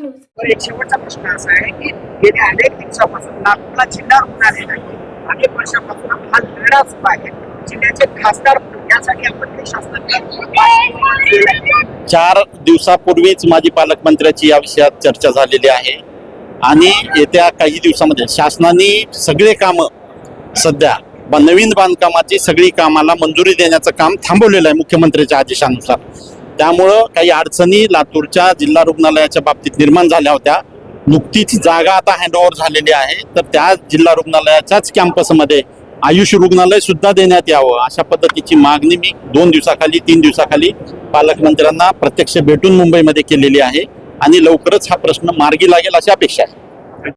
News. तर एक शेवटचा प्रश्न असा आहे की गेल्या अनेक दिवसापासून नागपूरला जिल्हा रुग्णालय नाही अनेक वर्षापासून हा लढा सुरू आहे. जिल्ह्याचे खासदार यासाठी आपण चार दिवसापूर्वीच माझी पालकमंत्र्याची या विषयात चर्चा झालेली आहे. आणि येत्या काही दिवसामध्ये शासनाने सगळे कामं सध्या नवीन बांधकामाची सगळी कामाला मंजुरी देण्याचं काम थांबवलेलं आहे मुख्यमंत्र्याच्या आदेशानुसार. त्यामुळं काही अडचणी लातूरच्या जिल्हा रुग्णालयाच्या बाबतीत निर्माण झाल्या होत्या. नुकतीच जागा आता हँडओव्हर झालेली आहे. तर त्या जिल्हा रुग्णालयाच्याच कॅम्पसमध्ये आयुष रुग्णालय सुद्धा देण्यात यावं अशा पद्धतीची मागणी मी दोन दिवसाखाली तीन दिवसाखाली पालकमंत्र्यांना प्रत्यक्ष भेटून मुंबईमध्ये केलेली आहे. आणि लवकरच हा प्रश्न मार्गी लागेल अशी अपेक्षा आहे.